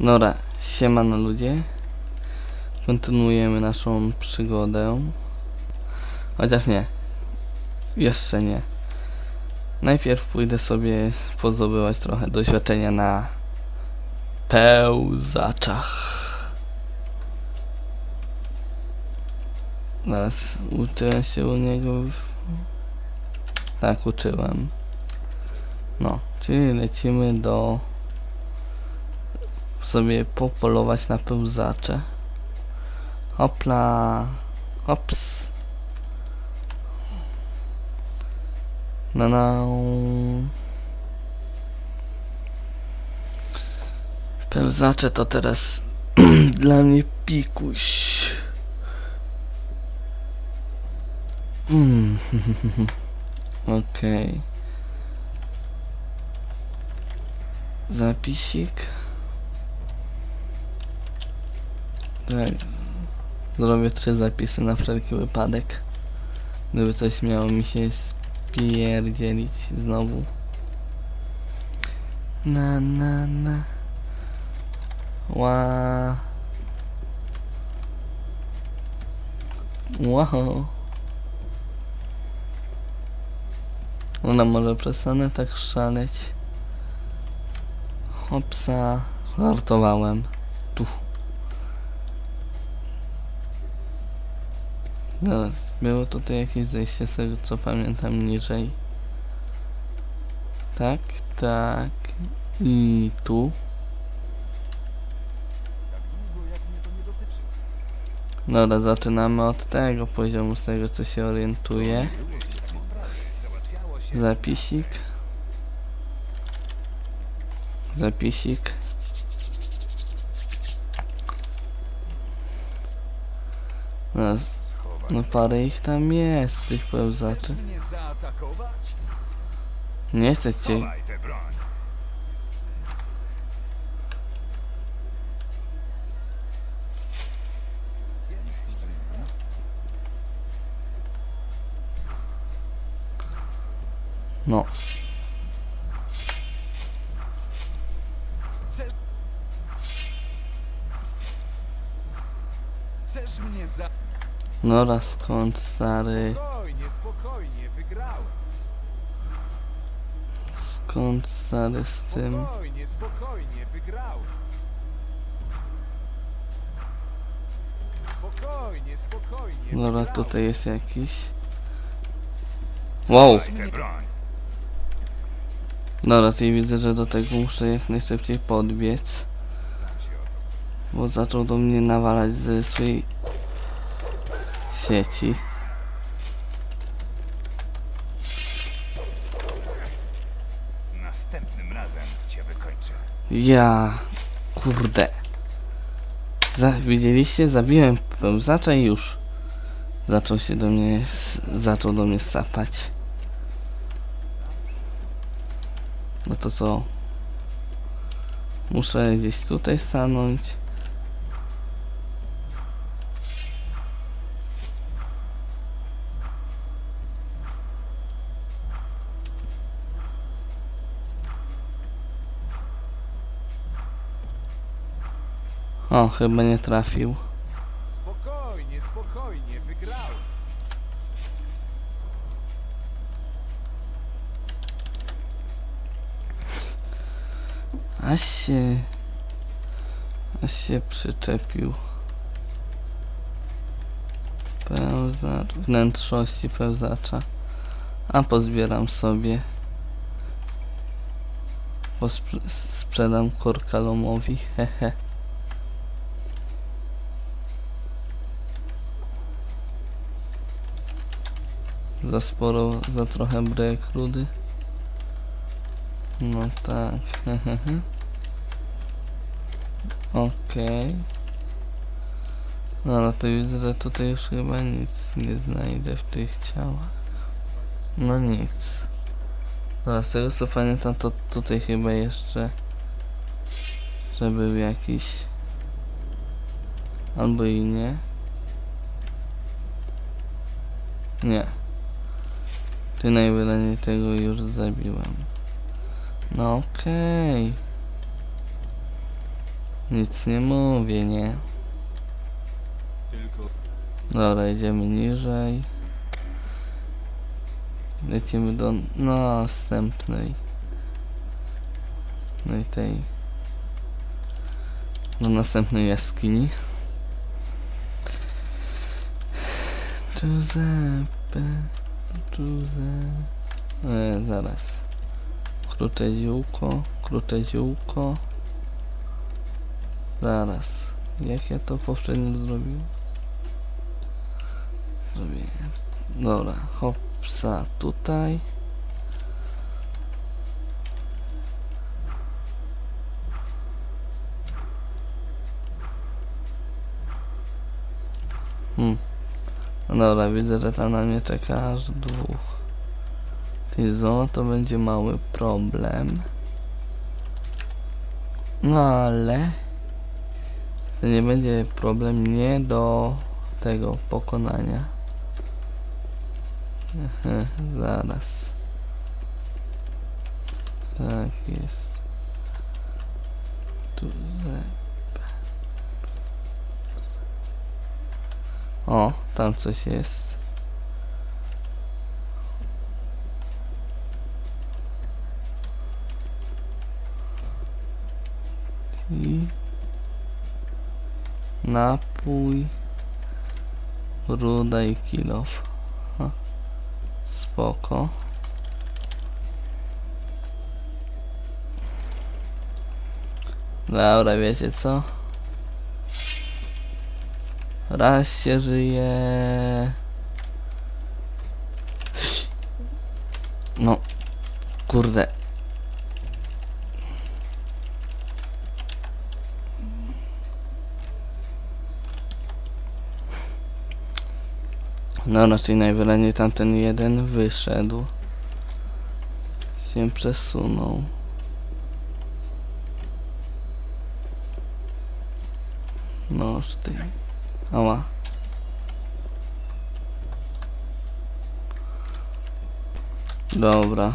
Dobra, siemano ludzie. Kontynuujemy naszą przygodę. Chociaż nie. Jeszcze nie. Najpierw pójdę sobie pozdobywać trochę doświadczenia na pełzaczach. Zaraz uczyłem się u niego. Tak, uczyłem. No, czyli lecimy do sobie popolować na pełzacze. Hopla. Hops. No, no. Pełzacze to teraz dla mnie pikuś. Mm. Okej. Zapisik. Tak. Zrobię trzy zapisy na wszelki wypadek. Gdyby coś miało mi się spierdzielić znowu. Na na na. Ła. Wow. Ona może przestanę tak szaleć. Hopsa. Żartowałem. Tu. Zaraz, było tutaj jakieś zejście z tego co pamiętam niżej. Tak, tak. I tu. Dobra, zaczynamy od tego poziomu, z tego co się orientuję. Zapisik. Zapisik. Zaraz, no parę ich tam jest, tych pełzaczy. Nie broń. No. Chcesz mnie za... No raz skąd stary? Spokojnie, spokojnie, wygrałem. Skąd stary z tym? Spokojnie, spokojnie, wygrałem. Spokojnie, spokojnie, Dobra, wygrałem. tutaj jest jakiś. Wow! Chowaj tę broń. Dobra, tutaj widzę, że do tego muszę jak najszybciej podbiec. Bo zaczął do mnie nawalać ze swojej sieci. Następnym razem cię wykończę. Ja... Kurde. Za, widzieliście? Zabiłem pełzacza i już. Zaczął się do mnie... Zaczął do mnie sapać. No to co? Muszę gdzieś tutaj stanąć. O, chyba nie trafił. Spokojnie, spokojnie, wygrałem. Aż się... Aż się przyczepił. Pełzacz... Wnętrzności pełzacza. A pozbieram sobie. Posprze sprzedam korkalomowi, hehe. Za sporo, za trochę brek rudy. No tak. Okej. No ale to widzę, że tutaj już chyba nic nie znajdę w tych ciałach. No nic. Dobra, z tego co pamiętam, to tutaj chyba jeszcze... Że był jakiś... Albo i nie. Nie. Ty najwyraźniej tego już zabiłem. No okej. Nic nie mówię, nie? Dobra, idziemy niżej. Lecimy do następnej. No i tej. Do następnej jaskini. Giuseppe. E, zaraz. Krucze ziółko. Krucze ziółko. Zaraz. Jak ja to poprzednio zrobiłem? Zrobię. Dobra, hopsa tutaj. Dobra, widzę, że tam na mnie czeka aż dwóch. Znowu to będzie mały problem. No ale... To nie będzie problem nie do tego pokonania. Ehe, zaraz. Tak jest. Tu. O, tam coś jest. I napój ruda i kilof. Spoko. Dobra, wiecie co? Raz się żyje. No, kurde. No raczej najwyraźniej tamten jeden wyszedł. Się przesunął. Ty. Ała. Dobra.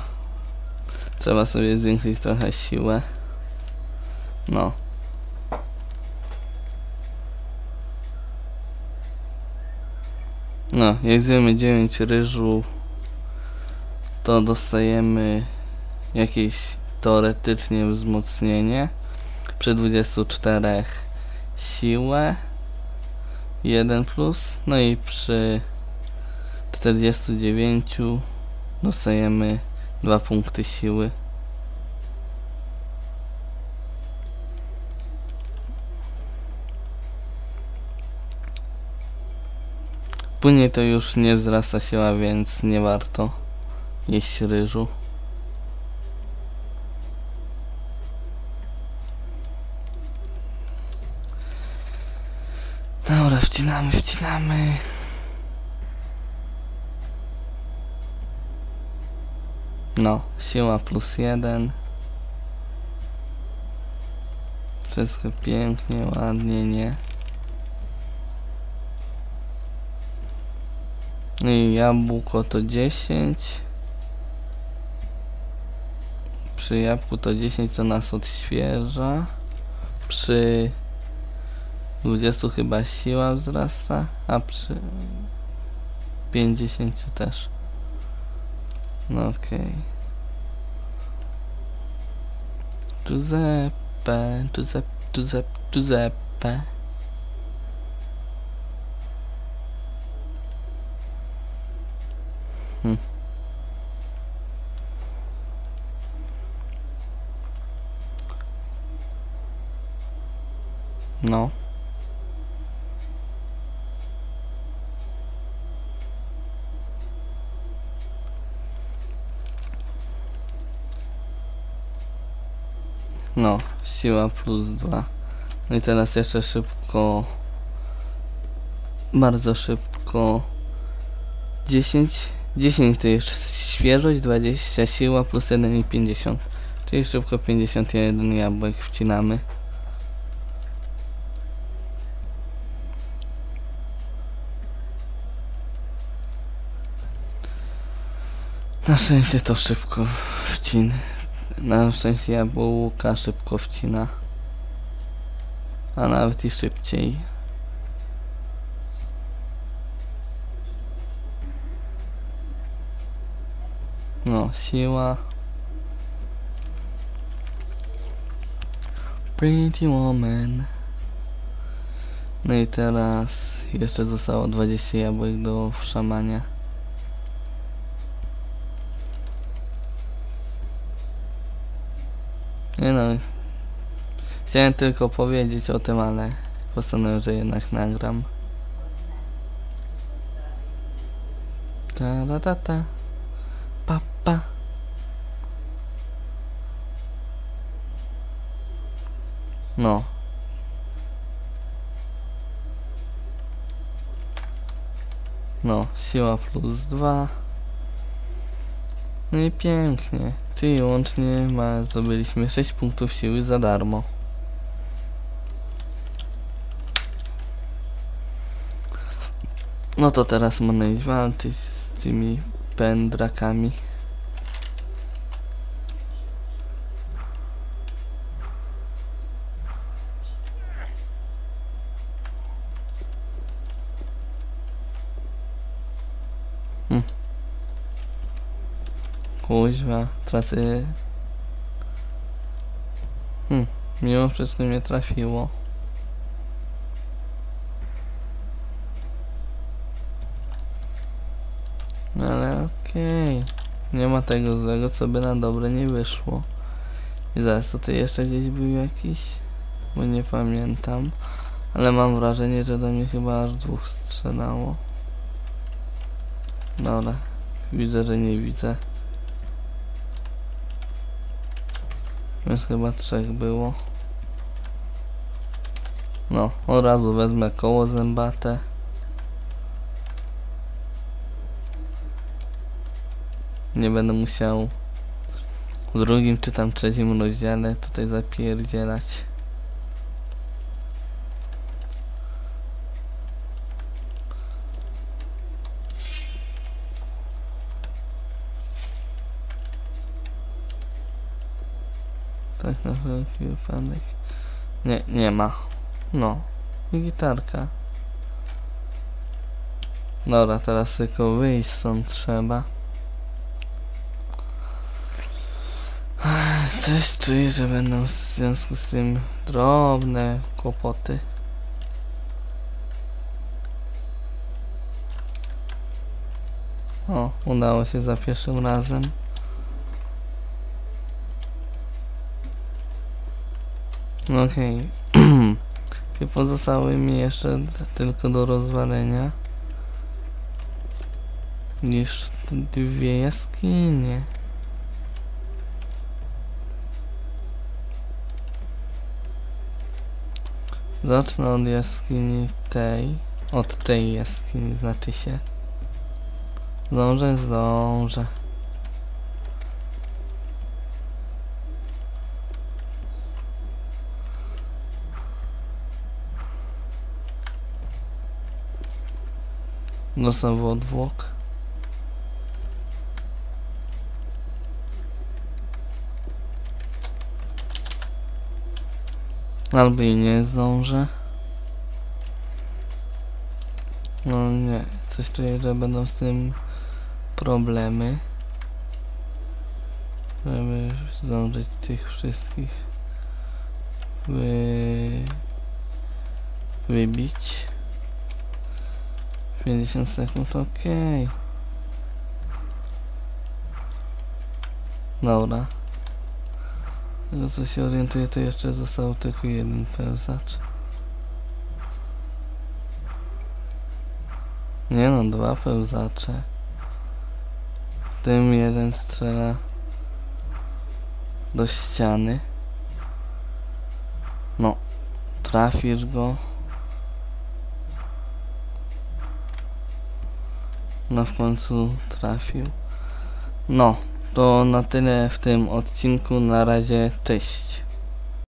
Trzeba sobie zwiększyć trochę siłę. No. No, jak zjemy 9 ryżu, to dostajemy jakieś teoretycznie wzmocnienie. Przy 24 siłę 1 plus, no i przy 49 dostajemy 2 punkty siły. Później to już nie wzrasta siła, więc nie warto jeść ryżu. Dobra, wcinamy, wcinamy. No, siła plus jeden. Wszystko pięknie, ładnie, nie? No i jabłko to 10. Przy jabłku to 10, co nas odświeża. Przy 20 chyba siła wzrasta, a przy 50 też. No okej. Okay. Giuseppe, Giuseppe, Giuseppe, Giuseppe. Hm. No. No, siła plus 2. No i teraz jeszcze szybko, bardzo szybko 10, 10 to jeszcze świeżość, 20 siła plus 1 i 50. Czyli szybko 51 jabłek wcinamy. Na szczęście to szybko wcin. Na szczęście jabłka szybko wcina. A nawet i szybciej. No, siła. Pretty woman. No i teraz jeszcze zostało 20 jabłek do wszamania. Nie no. Chciałem tylko powiedzieć o tym, ale postanowiłem, że jednak nagram. Ta ta ta ta. Pa pa. No. No, siła plus 2. No i pięknie. Czyli łącznie ma, zdobyliśmy 6 punktów siły za darmo. No to teraz można iść walczyć z tymi pędrakami. Kuźwa, tracę... Hm, mimo wszystko mnie trafiło. No ale okej. Nie ma tego złego, co by na dobre nie wyszło. I zaraz tutaj jeszcze gdzieś był jakiś, bo nie pamiętam. Ale mam wrażenie, że do mnie chyba aż dwóch strzelało. Dobra, widzę, że nie widzę. Więc chyba trzech było. No, od razu wezmę koło zębate. Nie będę musiał w drugim czy tam trzecim rozdziale tutaj zapierdzielać. Tak na wszelki wypadek. Nie, nie ma. No. I gitarka. Dobra, teraz tylko wyjść stąd trzeba. Coś czuję, że będą w związku z tym drobne kłopoty. O, udało się za pierwszym razem. No Okej. Okay. Pozostały mi jeszcze tylko do rozwalenia. Niż dwie jaskinie. Zacznę od jaskini tej. Od tej jaskini znaczy się. Zdążę, zdążę. Dostał odwłok. Albo i nie zdążę. No nie, coś czuję, że będą z tym problemy. Żeby zdążyć tych wszystkich wy... wybić. 50 sekund, okej. Dobra. Tego co się orientuję, to jeszcze został tylko jeden pełzacz. Nie no, dwa pełzacze. W tym jeden strzela do ściany. No, trafisz go. No w końcu trafił. No, to na tyle w tym odcinku. Na razie, cześć.